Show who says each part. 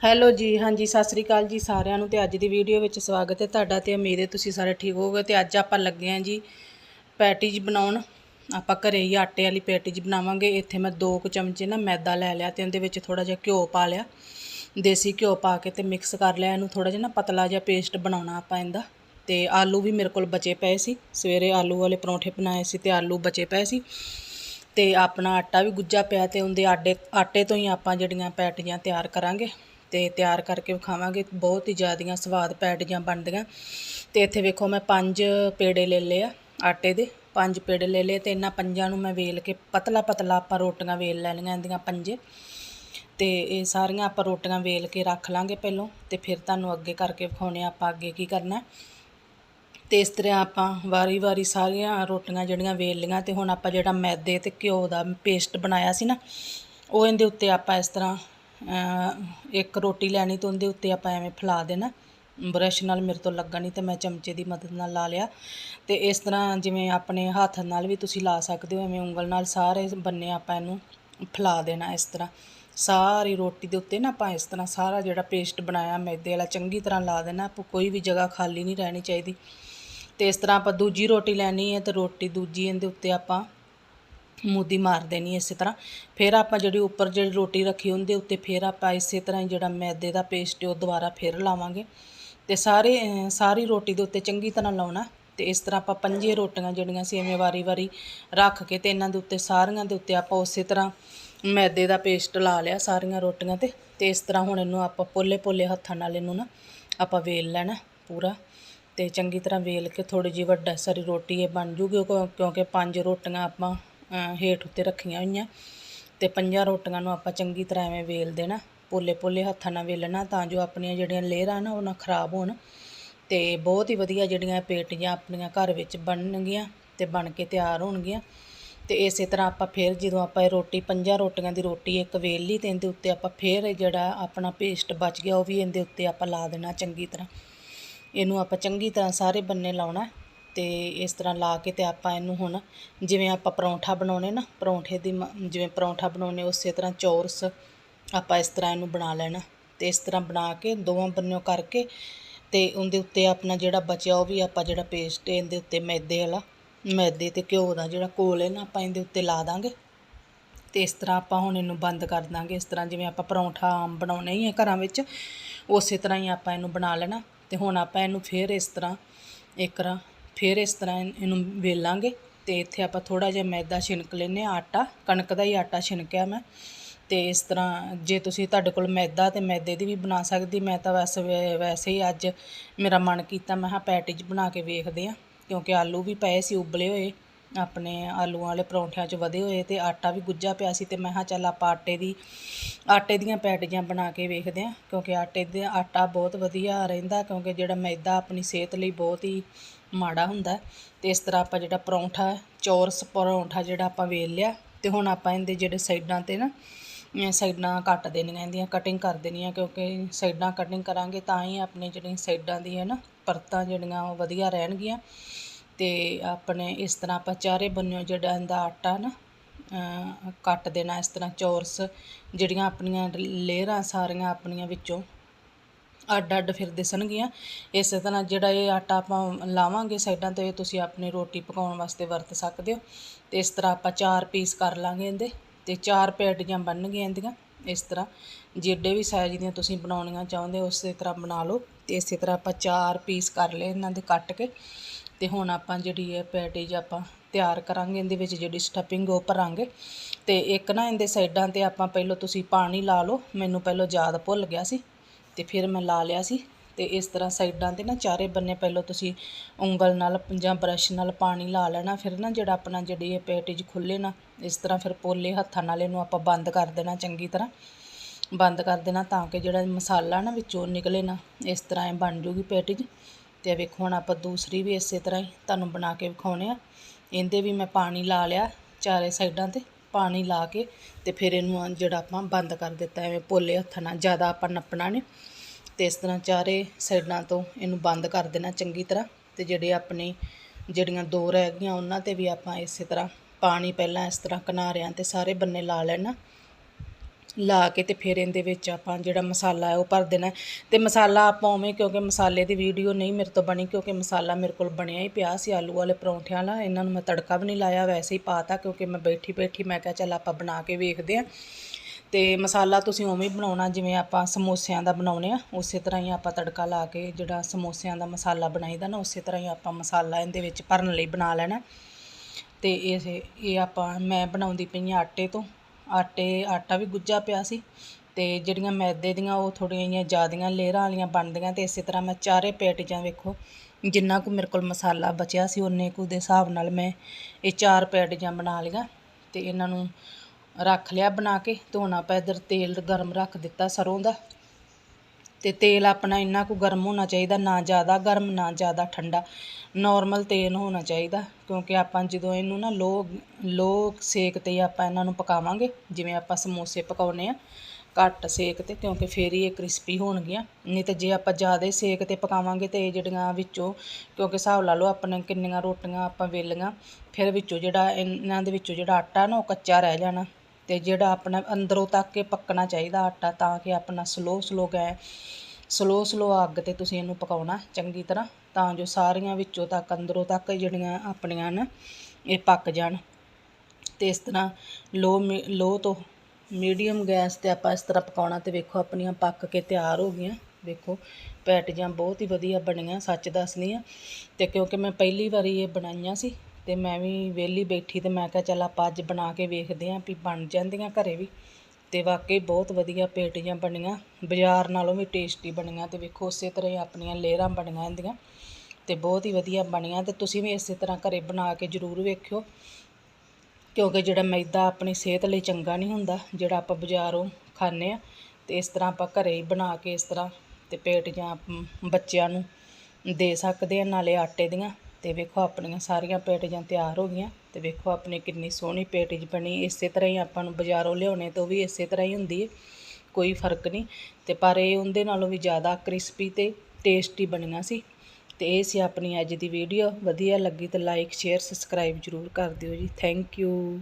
Speaker 1: Hello ਜੀ, ਹਾਂਜੀ, ਸਤਿ ਸ੍ਰੀ ਅਕਾਲ ਜੀ ਸਾਰਿਆਂ ਨੂੰ ਤੇ ਅੱਜ ਦੀ ਵੀਡੀਓ ਵਿੱਚ ਸਵਾਗਤ ਹੈ ਤੁਹਾਡਾ ਤੇ ਉਮੀਦ ਹੈ ਤੁਸੀਂ ਸਾਰੇ ਠੀਕ ਹੋਵੋਗੇ ਤੇ ਅੱਜ ਆਪਾਂ ਲੱਗੇ ਹਾਂ ਜੀ ਪੈਟੀਜ ਬਣਾਉਣ। ਆਪਾਂ ਘਰੇ ਹੀ ਆਟੇ ਵਾਲੀ ਪੈਟੀਜ ਬਣਾਵਾਂਗੇ। ਇੱਥੇ ਮੈਂ 2 ਕੁ ਚਮਚੇ ਨਾ ਮੈਦਾ ਲੈ ਲਿਆ ਤੇ ਉਹਦੇ ਵਿੱਚ ਥੋੜਾ ਜਿਹਾ ਘਿਓ ਪਾ ਲਿਆ। ਦੇਸੀ ਘਿਓ ਪਾ ਕੇ ਤੇ ਮਿਕਸ ਕਰ ਲਿਆ। ਇਹਨੂੰ ਥੋੜਾ ਜਿਹਾ ਨਾ ਪਤਲਾ ਜਿਹਾ ਪੇਸਟ ਬਣਾਉਣਾ ਆਪਾਂ ਇਹਦਾ। ਤੇ ਆਲੂ ਵੀ ਮੇਰੇ ਕੋਲ ਬਚੇ ਪਏ ਸੀ। ਸਵੇਰੇ ਆਲੂ ਵਾਲੇ ਪਰੌਂਠੇ ਬਣਾਏ ਸੀ ਤੇ ਆਲੂ ਬਚੇ ਪਏ ਸੀ। ਤੇ ਆਪਣਾ ਆਟਾ ਵੀ ਗੁੱਜਾ ਪਿਆ ਤੇ ਉਹਦੇ ਆਡੇ ਆਟੇ ਤੋਂ ਹੀ ਆਪਾਂ ਜਿਹੜੀਆਂ ਪੈਟੀਆਂ ਤਿਆਰ ਕਰਾਂਗੇ। ਤੇ ਤਿਆਰ ਕਰਕੇ ਵਿਖਾਵਾਂਗੇ। ਬਹੁਤ ਹੀ ਜ਼ਿਆਦੀਆਂ ਸਵਾਦ ਪੈਟੀਆਂ ਬਣਦੀਆਂ। ਤੇ ਇੱਥੇ ਵੇਖੋ ਮੈਂ ਪੰਜ ਪੇੜੇ ਲੈ ਲਏ ਆ ਆਟੇ ਦੇ। ਪੰਜ ਪੇੜੇ ਲੈ ਲਏ ਤੇ ਇਹਨਾਂ ਪੰਜਾਂ ਨੂੰ ਮੈਂ ਵੇਲ ਕੇ ਪਤਲਾ ਪਤਲਾ ਆਪਾਂ ਰੋਟੀਆਂ ਵੇਲ ਲੈਣੀਆਂ ਇਹਦੀਆਂ ਪੰਜੇ। ਤੇ ਇਹ ਸਾਰੀਆਂ ਆਪਾਂ ਰੋਟੀਆਂ ਵੇਲ ਕੇ ਰੱਖ ਲਾਂਗੇ ਪਹਿਲੋਂ ਤੇ ਫਿਰ ਤੁਹਾਨੂੰ ਅੱਗੇ ਕਰਕੇ ਵਿਖਾਉਣੇ ਆ ਆਪਾਂ ਅੱਗੇ ਕੀ ਕਰਨਾ। ਤੇ ਇਸ ਤਰ੍ਹਾਂ ਆਪਾਂ ਵਾਰੀ-ਵਾਰੀ ਸਾਰੀਆਂ ਰੋਟੀਆਂ ਜਿਹੜੀਆਂ ਵੇਲ ਲੀਆਂ ਤੇ ਹੁਣ ਆਪਾਂ ਜਿਹੜਾ ਮੈਦੇ ਤੇ ਘਿਓ ਦਾ ਪੇਸਟ ਬਣਾਇਆ ਸੀ ਨਾ, ਉਹ ਇਹਦੇ ਉੱਤੇ ਆਪਾਂ ਇਸ ਤਰ੍ਹਾਂ ਇੱਕ ਰੋਟੀ ਲੈਣੀ ਤਾਂ ਉਹਦੇ ਉੱਤੇ ਆਪਾਂ ਐਵੇਂ ਫੈਲਾ ਦੇਣਾ, ਬ੍ਰਸ਼ ਨਾਲ ਮੇਰੇ ਤੋਂ ਲੱਗਾ ਨਹੀਂ ਤੇ ਮੈਂ ਚਮਚੇ ਦੀ ਮਦਦ ਨਾਲ ਲਾ ਲਿਆ। ਤੇ ਇਸ ਤਰ੍ਹਾਂ ਜਿਵੇਂ ਆਪਣੇ ਹੱਥ ਨਾਲ ਵੀ ਤੁਸੀਂ ਲਾ ਸਕਦੇ ਹੋ, ਐਵੇਂ ਉਂਗਲ ਨਾਲ ਸਾਰੇ ਬੰਨੇ ਆਪਾਂ ਇਹਨੂੰ ਫੈਲਾ ਦੇਣਾ ਇਸ ਤਰ੍ਹਾਂ। ਸਾਰੀ ਰੋਟੀ ਦੇ ਉੱਤੇ ਨਾ ਆਪਾਂ ਇਸ ਤਰ੍ਹਾਂ ਸਾਰਾ ਜਿਹੜਾ ਪੇਸਟ ਬਣਾਇਆ, ਮੈਦੇ ਵਾਲਾ ਚੰਗੀ ਤਰ੍ਹਾਂ ਲਾ ਦੇਣਾ, ਆਪਾਂ ਕੋਈ ਵੀ ਜਗ੍ਹਾ ਖਾਲੀ ਨਹੀਂ ਰਹਿਣੀ ਚਾਹੀਦੀ। ਤੇ ਇਸ ਤਰ੍ਹਾਂ ਆਪਾਂ ਦੂਜੀ ਰੋਟੀ ਲੈਣੀ ਹੈ ਤੇ ਰੋਟੀ ਦੂਜੀ ਇਹਦੇ ਉੱਤੇ ਆਪਾਂ ਮੂਦੀ ਮਾਰ ਦੇਣੀ ਇਸੇ ਤਰ੍ਹਾਂ। ਫਿਰ ਆਪਾਂ ਜਿਹੜੀ ਉੱਪਰ ਜਿਹੜੀ ਰੋਟੀ ਰੱਖੀ ਉਹਦੇ ਉੱਤੇ ਫਿਰ ਆਪਾਂ ਇਸੇ ਤਰ੍ਹਾਂ ਹੀ ਜਿਹੜਾ ਮੈਦੇ ਦਾ ਪੇਸਟ ਉਹ ਦੁਬਾਰਾ ਫਿਰ ਲਾਵਾਂਗੇ। ਤੇ ਸਾਰੇ ਸਾਰੀ ਰੋਟੀ ਦੇ ਉੱਤੇ ਚੰਗੀ ਤਰ੍ਹਾਂ ਲਾਉਣਾ। ਤੇ ਇਸ ਤਰ੍ਹਾਂ ਆਪਾਂ ਪੰਜੇ ਰੋਟੀਆਂ ਜਿਹੜੀਆਂ ਸੀ, ਐਵੇਂ ਵਾਰੀ-ਵਾਰੀ ਰੱਖ ਕੇ ਤੇ ਇਹਨਾਂ ਦੇ ਉੱਤੇ ਸਾਰੀਆਂ ਦੇ ਉੱਤੇ ਆਪਾਂ ਉਸੇ ਤਰ੍ਹਾਂ ਮੈਦੇ ਦਾ ਪੇਸਟ ਲਾ ਲਿਆ ਸਾਰੀਆਂ ਰੋਟੀਆਂ ਤੇ। ਤੇ ਇਸ ਤਰ੍ਹਾਂ ਹੁਣ ਇਹਨੂੰ ਆਪਾਂ ਪੋਲੇ-ਪੋਲੇ ਹੱਥਾਂ ਨਾਲ ਇਹਨੂੰ ਨਾ ਆਪਾਂ ਵੇਲ ਲੈਣਾ ਪੂਰਾ। ਤੇ ਚੰਗੀ ਤਰ੍ਹਾਂ ਵੇਲ ਕੇ ਥੋੜੀ ਜਿਹੀ ਵੱਡਾ ਸਾਰੀ ਰੋਟੀ ਇਹ ਬਣ ਜੂਗੀ ਕਿਉਂਕਿ ਪੰਜ ਰੋਟੀਆਂ ਆਪਾਂ ਹੇਠ ਉੱਤੇ ਰੱਖੀਆਂ ਹੋਈਆਂ ਤੇ ਪੰਜਾਂ ਰੋਟੀਆਂ ਨੂੰ ਆਪਾਂ ਚੰਗੀ ਤਰ੍ਹਾਂ ਐਵੇਂ ਵੇਲ ਦੇਣਾ, ਪੋਲੇ ਪੋਲੇ ਹੱਥਾਂ ਨਾਲ ਵੇਲਣਾ ਤਾਂ ਜੋ ਆਪਣੀਆਂ ਜਿਹੜੀਆਂ ਲੇਅਰਾਂ ਨਾ ਉਹ ਨਾ ਖਰਾਬ ਹੋਣ ਤੇ ਬਹੁਤ ਹੀ ਵਧੀਆ ਜਿਹੜੀਆਂ ਪੇਟੀਆਂ ਆਪਣੀਆਂ ਘਰ ਵਿੱਚ ਬਣਨਗੀਆਂ ਤੇ ਬਣ ਕੇ ਤਿਆਰ ਹੋਣਗੀਆਂ ਤੇ ਇਸੇ ਤਰ੍ਹਾਂ ਆਪਾਂ ਫਿਰ ਜਦੋਂ ਆਪਾਂ ਇਹ ਰੋਟੀ, ਪੰਜਾਂ ਰੋਟੀਆਂ ਦੀ ਰੋਟੀ ਇੱਕ ਵੇਲ ਲਈ ਤੇ ਇਹਦੇ ਉੱਤੇ ਆਪਾਂ ਫਿਰ ਇਹ ਜਿਹੜਾ ਆਪਣਾ ਪੇਸਟ ਬਚ ਗਿਆ ਉਹ ਵੀ ਇਹਦੇ ਉੱਤੇ ਆਪਾਂ ਲਾ ਦੇਣਾ ਚੰਗੀ ਤਰ੍ਹਾਂ। ਇਹਨੂੰ ਆਪਾਂ ਚੰਗੀ ਤਰ੍ਹਾਂ ਸਾਰੇ ਬੰਨੇ ਲਾਉਣਾ ਤੇ ਇਸ ਤਰ੍ਹਾਂ ਲਾ ਕੇ ਤੇ ਆਪਾਂ ਇਹਨੂੰ ਹੁਣ ਜਿਵੇਂ ਆਪਾਂ ਪਰੌਂਠਾ ਬਣਾਉਣੇ ਨਾ, ਪਰੌਂਠੇ ਦੀ ਮ- ਜਿਵੇਂ ਪਰੌਂਠਾ ਬਣਾਉਣੇ, ਉਸੇ ਤਰ੍ਹਾਂ ਚੌਰਸ ਆਪਾਂ ਇਸ ਤਰ੍ਹਾਂ ਇਹਨੂੰ ਬਣਾ ਲੈਣਾ। ਤੇ ਇਸ ਤਰ੍ਹਾਂ ਬਣਾ ਕੇ ਦੋਵਾਂ ਬੰਨਿਓ ਕਰਕੇ ਤੇ ਉਹਦੇ ਉੱਤੇ ਆਪਣਾ ਜਿਹੜਾ ਬਚਿਆ ਉਹ ਵੀ ਆਪਾਂ ਜਿਹੜਾ ਪੇਸਟ ਇਹਦੇ ਉੱਤੇ ਮੈਦੇ ਵਾਲਾ, ਮੈਦੇ ਤੇ ਘਿਓ ਦਾ ਜਿਹੜਾ ਕੋਲ ਹੈ ਨਾ ਆਪਾਂ ਇਹਦੇ ਉੱਤੇ ਲਾ ਦਾਂਗੇ। ਤੇ ਇਸ ਤਰ੍ਹਾਂ ਆਪਾਂ ਹੁਣ ਇਹਨੂੰ ਬੰਦ ਕਰ ਦਾਂਗੇ। ਇਸ ਤਰ੍ਹਾਂ ਜਿਵੇਂ ਆਪਾਂ ਪਰੌਂਠਾ ਆਮ ਬਣਾਉਣੇ ਹੀ ਆ ਘਰਾਂ ਵਿੱਚ, ਉਸੇ ਤਰ੍ਹਾਂ ਹੀ ਆਪਾਂ ਇਹਨੂੰ ਬਣਾ ਲੈਣਾ। ਤੇ ਹੁਣ ਆਪਾਂ ਇਹਨੂੰ ਫੇਰ ਇਸ ਤਰ੍ਹਾਂ ਇੱਕ ਰਾਂ ਫਿਰ ਇਸ ਤਰ੍ਹਾਂ ਇਹਨੂੰ ਵੇਲਾਂਗੇ ਅਤੇ ਇੱਥੇ ਆਪਾਂ ਥੋੜ੍ਹਾ ਜਿਹਾ ਮੈਦਾ ਛਿਣਕ ਲੈਂਦੇ ਹਾਂ, ਆਟਾ, ਕਣਕ ਦਾ ਹੀ ਆਟਾ ਛਿਣਕਿਆ ਮੈਂ। ਅਤੇ ਇਸ ਤਰ੍ਹਾਂ ਜੇ ਤੁਸੀਂ ਤੁਹਾਡੇ ਕੋਲ ਮੈਦਾ ਅਤੇ ਮੈਦੇ ਦੀ ਵੀ ਬਣਾ ਸਕਦੀ, ਮੈਂ ਤਾਂ ਵੈਸੇ ਵੈ- ਵੈਸੇ ਹੀ ਅੱਜ ਮੇਰਾ ਮਨ ਕੀਤਾ, ਮੈਂ ਹਾਂ ਪੈਟਿਜ ਬਣਾ ਕੇ ਵੇਖਦੇ ਹਾਂ, ਕਿਉਂਕਿ ਆਲੂ ਵੀ ਪਏ ਸੀ, ਉਬਲੇ ਹੋਏ, ਆਪਣੇ ਆਲੂਆਂ ਵਾਲੇ ਪਰੌਂਠਿਆਂ 'ਚ ਵਧੇ ਹੋਏ ਅਤੇ ਆਟਾ ਵੀ ਗੁੱਜਾ ਪਿਆ ਸੀ ਅਤੇ ਮੈਂ ਹਾਂ ਚੱਲ ਆਪਾਂ ਆਟੇ ਦੀ, ਆਟੇ ਦੀਆਂ ਪੈਟੀਆਂ ਬਣਾ ਕੇ ਵੇਖਦੇ ਹਾਂ, ਕਿਉਂਕਿ ਆਟੇ ਦਾ, ਆਟਾ ਬਹੁਤ ਵਧੀਆ ਰਹਿੰਦਾ, ਕਿਉਂਕਿ ਜਿਹੜਾ ਮੈਦਾ ਆਪਣੀ ਸਿਹਤ ਲਈ ਬਹੁਤ ਹੀ ਮਾੜਾ ਹੁੰਦਾ ਤੇ ਇਸ ਤਰ੍ਹਾਂ ਆਪਾਂ ਜਿਹੜਾ ਪਰੌਂਠਾ ਚੌਰਸ ਪਰੌਂਠਾ ਜਿਹੜਾ ਆਪਾਂ ਵੇਲ ਲਿਆ, ਤੇ ਹੁਣ ਆਪਾਂ ਇਹਦੇ ਜਿਹੜੇ ਸਾਈਡਾਂ ਤੇ ਨਾ ਸਾਈਡਾਂ ਕੱਟ ਦੇਣੀਆਂ, ਇਹਦੀਆਂ ਕਟਿੰਗ ਕਰ ਦੇਣੀਆਂ, ਕਿਉਂਕਿ ਸਾਈਡਾਂ ਕਟਿੰਗ ਕਰਾਂਗੇ ਤਾਂ ਹੀ ਆਪਣੇ ਜਿਹੜੀਆਂ ਸਾਈਡਾਂ ਦੀ ਹੈ ਨਾ ਪਰਤਾਂ ਜਿਹੜੀਆਂ ਉਹ ਵਧੀਆ ਰਹਿਣਗੀਆਂ। ਤੇ ਆਪਣੇ ਇਸ ਤਰ੍ਹਾਂ ਆਪਾਂ ਚਾਰੇ ਬੰਨਿਓ ਜਿਹੜਾ ਇਹਦਾ ਆਟਾ ਨਾ ਕੱਟ ਦੇਣਾ, ਇਸ ਤਰ੍ਹਾਂ ਚੌਰਸ ਜਿਹੜੀਆਂ ਆਪਣੀਆਂ ਲੇਅਰਾਂ ਸਾਰੀਆਂ ਆਪਣੀਆਂ ਵਿੱਚੋਂ ਅੱਡ ਅੱਡ ਫਿਰ ਦਿਸਣਗੀਆਂ। ਇਸੇ ਤਰ੍ਹਾਂ ਜਿਹੜਾ ਇਹ ਆਟਾ ਆਪਾਂ ਲਾਵਾਂਗੇ ਸਾਈਡਾਂ ਤੇ ਇਹ ਤੁਸੀਂ ਆਪਣੀ ਰੋਟੀ ਪਕਾਉਣ ਵਾਸਤੇ ਵਰਤ ਸਕਦੇ ਹੋ। ਤੇ ਇਸ ਤਰ੍ਹਾਂ ਆਪਾਂ ਚਾਰ ਪੀਸ ਕਰ ਲਾਂਗੇ ਇਹਦੇ ਤੇ, ਚਾਰ ਪੈਟੀਆਂ ਬਣਨਗੀਆਂ ਇਹਦੀਆਂ ਇਸ ਤਰ੍ਹਾਂ। ਜਿਹੜੇ ਵੀ ਸਾਈਜ਼ ਦੀਆਂ ਤੁਸੀਂ ਬਣਾਉਣੀਆਂ ਚਾਹੁੰਦੇ ਹੋ, ਉਸੇ ਤਰ੍ਹਾਂ ਬਣਾ ਲਓ। ਤੇ ਇਸੇ ਤਰ੍ਹਾਂ ਆਪਾਂ ਚਾਰ ਪੀਸ ਕਰ ਲਏ ਇਹਨਾਂ ਦੇ ਕੱਟ ਕੇ। ਤੇ ਹੁਣ ਆਪਾਂ ਜਿਹੜੀ ਹੈ ਪੈਟੀਜ ਆਪਾਂ ਤਿਆਰ ਕਰਾਂਗੇ, ਇਹਦੇ ਵਿੱਚ ਜਿਹੜੀ ਸਟਫਿੰਗ ਉਹ ਭਰਾਂਗੇ। ਤੇ ਇੱਕ ਨਾ ਇਹਦੇ ਸਾਈਡਾਂ ਤੇ ਆਪਾਂ ਪਹਿਲਾਂ ਤੁਸੀਂ ਪਾਣੀ ਲਾ ਲਓ। ਮੈਨੂੰ ਪਹਿਲਾਂ ਯਾਦ ਭੁੱਲ ਗਿਆ ਸੀ। ਤੇ ਫਿਰ ਮੈਂ ਲਾ ਲਿਆ ਸੀ ਤੇ ਇਸ ਤਰ੍ਹਾਂ ਸਾਈਡਾਂ ਤੇ ਨਾ ਚਾਰੇ ਬੰਨੇ ਪਹਿਲਾਂ ਤੁਸੀਂ ਉਂਗਲ ਨਾਲ ਜਾਂ ਬਰਸ਼ ਨਾਲ ਪਾਣੀ ਲਾ ਲੈਣਾ, ਫਿਰ ਨਾ ਜਿਹੜਾ ਆਪਣਾ ਜਿਹੜੀ ਇਹ ਪੈਟੀਜ ਖੁੱਲੇ ਨਾ, ਇਸ ਤਰ੍ਹਾਂ ਫਿਰ ਪੋਲੇ ਹੱਥਾਂ ਨਾਲ ਇਹਨੂੰ ਆਪਾਂ ਬੰਦ ਕਰ ਦੇਣਾ ਚੰਗੀ ਤਰ੍ਹਾਂ। ਬੰਦ ਕਰ ਦੇਣਾ ਤਾਂ ਕਿ ਜਿਹੜਾ ਮਸਾਲਾ ਨਾ ਵਿੱਚੋਂ ਨਿਕਲੇ ਨਾ, ਇਸ ਤਰ੍ਹਾਂ ਇਹ ਬਣ ਜੂਗੀ ਪੈਟੀਜ। ਤੇ ਵੇਖੋ ਹੁਣ ਆਪਾਂ ਦੂਸਰੀ ਵੀ ਇਸੇ ਤਰ੍ਹਾਂ ਹੀ ਤੁਹਾਨੂੰ ਬਣਾ ਕੇ ਵਿਖਾਉਣੇ ਆ। ਇਹਦੇ ਵੀ ਮੈਂ ਪਾਣੀ ਲਾ ਲਿਆ ਚਾਰੇ ਸਾਈਡਾਂ ਤੇ। ਪਾਣੀ ਲਾ ਕੇ ਤੇ ਫਿਰ ਇਹਨੂੰ ਜਿਹੜਾ ਆਪਾਂ ਬੰਦ ਕਰ ਦਿੱਤਾ, ਐਵੇਂ ਪੋਲੇ ਹੱਥਾਂ ਨਾਲ, ਜ਼ਿਆਦਾ ਆਪਾਂ ਨੱਪਣਾ ਨਹੀਂ ਤੇ ਇਸ ਤਰ੍ਹਾਂ ਚਾਰੇ ਸਾਈਡਾਂ ਤੋਂ ਇਹਨੂੰ ਬੰਦ ਕਰ ਦੇਣਾ ਚੰਗੀ ਤਰ੍ਹਾਂ ਤੇ ਜਿਹੜੇ ਆਪਣੇ ਜਿਹੜੀਆਂ ਦੋ ਰਹਿ ਗਈਆਂ ਉਹਨਾਂ ਤੇ ਵੀ ਆਪਾਂ ਇਸੇ ਤਰ੍ਹਾਂ ਪਾਣੀ ਪਹਿਲਾਂ ਇਸ ਤਰ੍ਹਾਂ ਕਿਨਾਰਿਆਂ ਤੇ ਸਾਰੇ ਬੰਨੇ ਲਾ ਲੈਣਾ। ਲਾ ਕੇ ਤੇ ਫਿਰ ਇਹਦੇ ਵਿੱਚ ਆਪਾਂ ਜਿਹੜਾ ਮਸਾਲਾ ਹੈ ਉਹ ਭਰ ਦੇਣਾ ਹੈ। ਤੇ ਮਸਾਲਾ ਆਪਾਂ ਉਵੇਂ, ਕਿਉਂਕਿ ਮਸਾਲੇ ਦੀ ਵੀਡੀਓ ਨਹੀਂ ਮੇਰੇ ਤੋਂ ਬਣੀ, ਕਿਉਂਕਿ ਮਸਾਲਾ ਮੇਰੇ ਕੋਲ ਬਣਿਆ ਹੀ ਪਿਆ ਸੀ, ਆਲੂ ਵਾਲੇ ਪਰੌਂਠਿਆਂ ਵਾਲਾ। ਇਹਨਾਂ ਨੂੰ ਮੈਂ ਤੜਕਾ ਵੀ ਨਹੀਂ ਲਾਇਆ, ਵੈਸੇ ਹੀ ਪਾਤਾ, ਕਿਉਂਕਿ ਮੈਂ ਬੈਠੀ ਬੈਠੀ ਮੈਂ ਕਿਹਾ ਚੱਲ ਆਪਾਂ ਬਣਾ ਕੇ ਵੇਖਦੇ ਹਾਂ। ਤੇ ਮਸਾਲਾ ਤੁਸੀਂ ਉਵੇਂ ਹੀ ਬਣਾਉਣਾ, ਜਿਵੇਂ ਆਪਾਂ ਸਮੋਸਿਆਂ ਦਾ ਬਣਾਉਨੇ ਆ, ਉਸੇ ਤਰ੍ਹਾਂ ਹੀ ਆਪਾਂ ਤੜਕਾ ਲਾ ਕੇ ਜਿਹੜਾ ਸਮੋਸਿਆਂ ਦਾ ਮਸਾਲਾ ਬਣਾਈਦਾ ਨਾ, ਉਸੇ ਤਰ੍ਹਾਂ ਹੀ ਆਪਾਂ ਮਸਾਲਾ ਇਹਦੇ ਵਿੱਚ ਭਰਨ ਲਈ ਬਣਾ ਲੈਣਾ। ਤੇ ਇਹ ਇਹ ਆਪਾਂ, ਮੈਂ ਬਣਾਉਂਦੀ ਪਈ ਹਾਂ ਆਟੇ ਤੋਂ। ਆਟੇ, ਆਟਾ ਵੀ ਗੁੱਝਾ ਪਿਆ ਸੀ ਅਤੇ ਜਿਹੜੀਆਂ ਮੈਦੇ ਦੀਆਂ ਉਹ ਥੋੜ੍ਹੀਆਂ ਜਿਹੀਆਂ ਜ਼ਿਆਦੀਆਂ ਲੇਅਰਾਂ ਵਾਲੀਆਂ ਬਣਦੀਆਂ ਅਤੇ ਇਸੇ ਤਰ੍ਹਾਂ ਮੈਂ ਚਾਰੇ ਪੈਟੀਆਂ ਵੇਖੋ ਜਿੰਨਾ ਕੁ ਮੇਰੇ ਕੋਲ ਮਸਾਲਾ ਬਚਿਆ ਸੀ ਉਨੇ ਕੁ ਦੇ ਹਿਸਾਬ ਨਾਲ ਮੈਂ ਇਹ ਚਾਰ ਪੈਟੀਆਂ ਬਣਾ ਲਈਆਂ ਅਤੇ ਇਹਨਾਂ ਨੂੰ ਰੱਖ ਲਿਆ ਬਣਾ ਕੇ ਧੋਣਾ ਪੈ ਇੱਧਰ ਤੇਲ ਗਰਮ ਰੱਖ ਦਿੱਤਾ ਸਰ੍ਹੋਂ ਦਾ ਅਤੇ ਤੇਲ ਆਪਣਾ ਇੰਨਾ ਕੁ ਗਰਮ ਹੋਣਾ ਚਾਹੀਦਾ, ਨਾ ਜ਼ਿਆਦਾ ਗਰਮ, ਨਾ ਜ਼ਿਆਦਾ ਠੰਡਾ। ਨੋਰਮਲ ਤੇਲ ਹੋਣਾ ਚਾਹੀਦਾ, ਕਿਉਂਕਿ ਆਪਾਂ ਜਦੋਂ ਇਹਨੂੰ ਨਾ ਲੋਅ ਲੋਅ ਸੇਕ ਤੇ ਆਪਾਂ ਇਹਨਾਂ ਨੂੰ ਪਕਾਵਾਂਗੇ, ਜਿਵੇਂ ਆਪਾਂ ਸਮੋਸੇ ਪਕਾਉਂਦੇ ਹਾਂ, ਘੱਟ ਸੇਕ ਤੇ, ਕਿਉਂਕਿ ਫਿਰ ਹੀ ਇਹ ਕ੍ਰਿਸਪੀ ਹੋਣਗੀਆਂ। ਨਹੀਂ ਤਾਂ ਜੇ ਆਪਾਂ ਜ਼ਿਆਦਾ ਸੇਕ ਤੇ ਪਕਾਵਾਂਗੇ ਤਾਂ ਇਹ ਜਿਹੜੀਆਂ ਵਿੱਚੋਂ, ਕਿਉਂਕਿ ਹਿਸਾਬ ਲਾ ਲਓ ਆਪਣੇ ਕਿੰਨੀਆਂ ਰੋਟੀਆਂ ਆਪਾਂ ਵੇਲੀਆਂ, ਫਿਰ ਵਿੱਚੋਂ ਜਿਹੜਾ ਇਹਨਾਂ ਦੇ ਵਿੱਚੋਂ ਜਿਹੜਾ ਆਟਾ ਨਾ ਉਹ ਕੱਚਾ ਰਹਿ ਜਾਣਾ। ਅਤੇ ਜਿਹੜਾ ਆਪਣਾ ਅੰਦਰੋਂ ਤੱਕ ਕੇ ਪੱਕਣਾ ਚਾਹੀਦਾ ਆਟਾ ਤਾਂ ਕਿ ਆਪਣਾ ਸਲੋ ਸਲੋ ਗੈ ਸਲੋ ਸਲੋ ਅੱਗ ਤੇ ਤੁਸੀਂ ਇਹਨੂੰ ਪਕਾਉਣਾ ਚੰਗੀ ਤਰ੍ਹਾਂ ਤਾਂ ਜੋ ਸਾਰੀਆਂ ਵਿੱਚੋਂ ਤੱਕ, ਅੰਦਰੋਂ ਤੱਕ ਜਿਹੜੀਆਂ ਆਪਣੀਆਂ ਨਾ, ਇਹ ਪੱਕ ਜਾਣ। ਅਤੇ ਇਸ ਤਰ੍ਹਾਂ ਲੋ ਲੋ ਤੋਂ ਮੀਡੀਅਮ ਗੈਸ ਤੇ ਆਪਾਂ ਇਸ ਤਰ੍ਹਾਂ ਪਕਾਉਣਾ ਅਤੇ ਵੇਖੋ ਆਪਣੀਆਂ ਪੱਕ ਕੇ ਤਿਆਰ ਹੋ ਗਈਆਂ। ਵੇਖੋ ਪੈਟੀਆਂ ਬਹੁਤ ਹੀ ਵਧੀਆ ਬਣੀਆਂ, ਸੱਚ ਦੱਸਦੀ ਆ। ਅਤੇ ਕਿਉਂਕਿ ਮੈਂ ਪਹਿਲੀ ਵਾਰੀ ਇਹ ਬਣਾਈਆਂ ਸੀ ਅਤੇ ਮੈਂ ਵੀ ਵਿਹਲੀ ਬੈਠੀ ਅਤੇ ਮੈਂ ਕਿਹਾ ਚੱਲ ਆਪਾਂ ਅੱਜ ਬਣਾ ਕੇ ਵੇਖਦੇ ਹਾਂ ਵੀ ਬਣ ਜਾਂਦੀਆਂ ਘਰ ਵੀ। ਅਤੇ ਵਾਕਈ ਬਹੁਤ ਵਧੀਆ ਪੇਟੀਆਂ ਬਣੀਆਂ, ਬਾਜ਼ਾਰ ਨਾਲੋਂ ਵੀ ਟੇਸਟੀ ਬਣੀਆਂ ਅਤੇ ਵੇਖੋ ਉਸੇ ਤਰ੍ਹਾਂ ਹੀ ਆਪਣੀਆਂ ਲੇਅਰਾਂ ਬਣੀਆਂ ਇਹਦੀਆਂ ਅਤੇ ਬਹੁਤ ਹੀ ਵਧੀਆ ਬਣੀਆਂ ਅਤੇ ਤੁਸੀਂ ਵੀ ਇਸੇ ਤਰ੍ਹਾਂ ਘਰ ਬਣਾ ਕੇ ਜ਼ਰੂਰ ਵੇਖਿਓ। ਕਿਉਂਕਿ ਜਿਹੜਾ ਮੈਦਾ ਆਪਣੀ ਸਿਹਤ ਲਈ ਚੰਗਾ ਨਹੀਂ ਹੁੰਦਾ, ਜਿਹੜਾ ਆਪਾਂ ਬਾਜ਼ਾਰੋਂ ਖਾਂਦੇ ਆ ਅਤੇ ਇਸ ਤਰ੍ਹਾਂ ਆਪਾਂ ਘਰੇ ਹੀ ਬਣਾ ਕੇ ਇਸ ਤਰ੍ਹਾਂ ਅਤੇ ਪੇਟੀਆਂ ਬੱਚਿਆਂ ਨੂੰ ਦੇ ਸਕਦੇ ਆ ਨਾਲੇ ਆਟੇ ਦੀਆਂ। ਤੇ ਵੇਖੋ ਆਪਣੀਆਂ ਸਾਰੀਆਂ ਪੇਟੀਆਂ ਤਿਆਰ ਹੋ ਗਈਆਂ ਤੇ ਵੇਖੋ ਆਪਣੀ ਕਿੰਨੀ ਸੋਹਣੀ ਪੇਟੀਜ ਬਣੀ, ਇਸੇ ਤਰ੍ਹਾਂ ਹੀ ਆਪਾਂ ਨੂੰ ਬਾਜ਼ਾਰੋਂ ਲਿਆਉਣੇ ਤੋਂ ਵੀ ਇਸੇ ਤਰ੍ਹਾਂ ਹੀ ਹੁੰਦੀ ਹੈ ਕੋਈ ਫ਼ਰਕ ਨਹੀਂ। ਤੇ ਪਰ ਇਹ ਉਹਦੇ ਨਾਲੋਂ ਵੀ ਜ਼ਿਆਦਾ ਕ੍ਰਿਸਪੀ ਤੇ ਟੇਸਟੀ ਬਣੀਆਂ ਸੀ। ਤੇ ਇਹ ਸੀ ਆਪਣੀ ਅੱਜ ਦੀ ਵੀਡੀਓ, ਵਧੀਆ ਲੱਗੀ ਤਾਂ ਲਾਈਕ, ਸ਼ੇਅਰ, ਸਬਸਕ੍ਰਾਈਬ ਜ਼ਰੂਰ ਕਰ ਦਿਓ ਜੀ। Thank you.